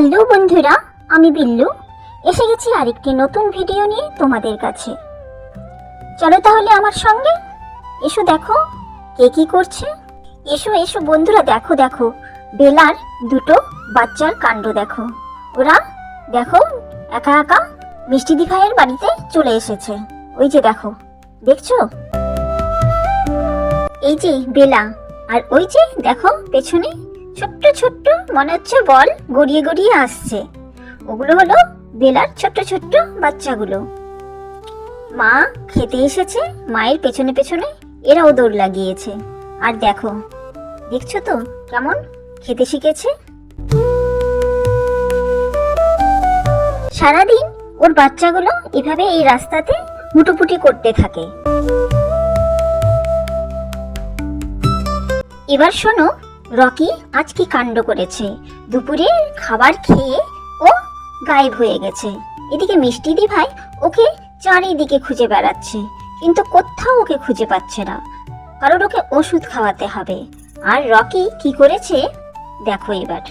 Hello বন্ধুরা, আমি বিল্লু। এসে গেছি আরেকটি নতুন ভিডিও নিয়ে তোমাদের কাছে। চলো তাহলে আমার সঙ্গে এসো দেখো, কে কি করছে। এসো এসো বন্ধুরা, দেখো দেখো। বেলার দুটো বাচ্চার কাণ্ড দেখো। ওরা, দেখো, একা একা মিষ্টি দি ভাইয়ের বাড়িতে চলে এসেছে। ওই যে দেখো, দেখছ? এই যে বেলা, আর ওই যে দেখো, পেছনে ছোট্ট ছোট্ট, মনে হচ্ছে বল গড়িয়ে গড়িয়ে আসছে। ওগুলো হলো বেলার ছোট্ট ছোট্ট বাচ্চাগুলো। মা খেতে এসেছে, মায়ের পেছনে পেছনে এরাও দৌড় লাগিয়েছে। আর দেখো, দেখছ তো কেমন খেতে শিখেছে? সারাদিন ওর বাচ্চাগুলো এভাবে এই রাস্তাতে হুটোপুটি করতে থাকে। এবার শোনো রকি আজ কি কাণ্ড করেছে? দুপুরে খাবার খেয়ে ও গায়েব হয়ে গেছে। এদিকে মিষ্টি দি ভাই ওকে চারিদিকে খুঁজে বেড়াচ্ছে, কিন্তু কোথাও ওকে খুঁজে পাচ্ছে না। কারণ ওকে ওষুধ খাওয়াতে হবে। আর রকি কি করেছে? দেখো এবার।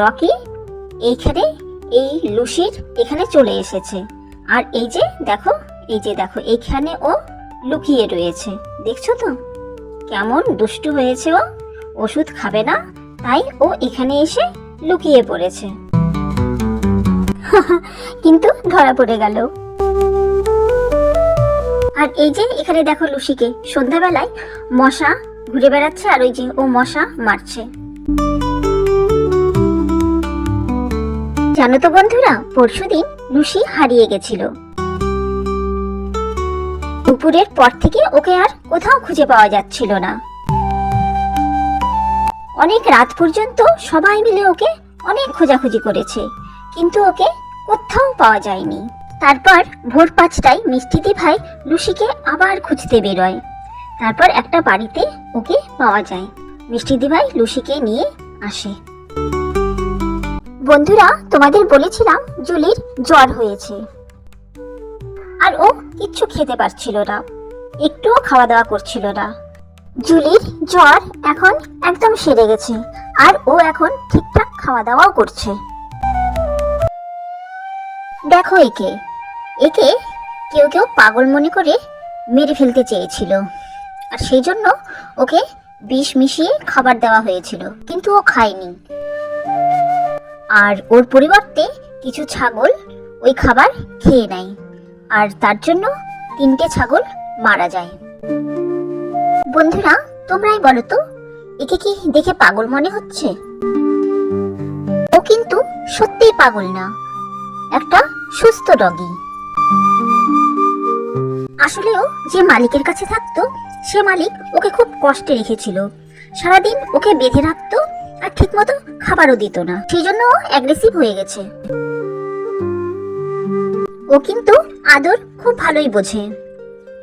রকি এইখানে এই লুসির এখানে চলে এসেছে। আর এই যে দেখো, এই যে দেখো, এইখানে ও লুকিয়ে রয়েছে। দেখছ তো? কেমন দুষ্টু হয়েছে ও। ওষুধ খাবে না, তাই ও এখানে এসে লুকিয়ে পড়েছে। কিন্তু ধরা পড়ে গেল। আর এই যে এখানে দেখো লুসিকে, সন্ধ্যাবেলায় মশা ঘুরে বেড়াচ্ছে আর ওই যে ও মশা মারছে। জানো তো বন্ধুরা, পরশুদিন লুসি হারিয়ে গেছিল। দুপুরের পর থেকে ওকে আর কোথাও খুঁজে পাওয়া যাচ্ছিল না। অনেক রাত পর্যন্ত সবাই মিলে ওকে অনেক খোঁজাখুঁজি করেছে। কিন্তু ওকে কোথাও পাওয়া যায়নি। তারপর ভোর পাঁচটায় মিষ্টিদি ভাই লুসিকে আবার খুঁজতে বেরোয়। তারপর একটা বাড়িতে ওকে পাওয়া যায়। মিষ্টিদি ভাই লুসিকে নিয়ে আসে। বন্ধুরা, তোমাদের বলেছিলাম জুলির জ্বর হয়েছে। আর ও কিচ্ছু খেতে পারছিল না। একটুও খাওয়া দাওয়া করছিল না। জুলির জ্বর এখন একদম সেরে গেছে আর ও এখন ঠিকঠাক খাওয়া দাওয়াও করছে। দেখো একে। একে কেউ কেউ পাগল মনে করে মেরে ফেলতে চেয়েছিল। আর সেই জন্য ওকে বিষ মিশিয়ে খাবার দেওয়া হয়েছিল, কিন্তু ও খায়নি। আর ওর পরিবর্তে কিছু ছাগল ওই খাবার খেয়ে নেয়, আর তার জন্য তিনটে ছাগল মারা যায়। বন্ধুরা, তোমরাই বলো তো, একে কি দেখে পাগল মনে হচ্ছে? ও কিন্তু সত্যিই পাগল না, একটা সুস্থ ডগি আসলেও যে মালিকের কাছে থাকতো, সে মালিক ওকে খুব কষ্টে রেখেছিল। সারাদিন ওকে বেঁধে রাখতো আর ঠিকমতো খাবারও দিত না। সেই জন্য ও অ্যাগ্রেসিভ হয়ে গেছে। ও কিন্তু আদর খুব ভালোই বোঝে।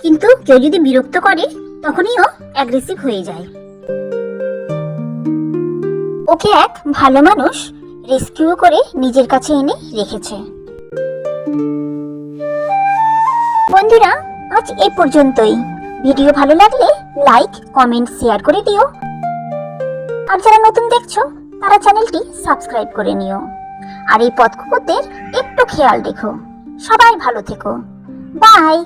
কিন্তু কেউ যদি বিরক্ত করে তখনই ও অ্যাগ্রেসিভ হয়ে যায়। ওকে এক ভালো মানুষ রেস্কিউ করে নিজের কাছে এনে রেখেছে। বন্ধুরা, আজ এই পর্যন্তই। ভিডিও ভালো লাগলে লাইক কমেন্ট শেয়ার করে দিও। আর যারা নতুন দেখছ, তারা চ্যানেলটি সাবস্ক্রাইব করে নিও। আর এই পথ একটু খেয়াল রেখো। সবাই ভালো থেকো। বাই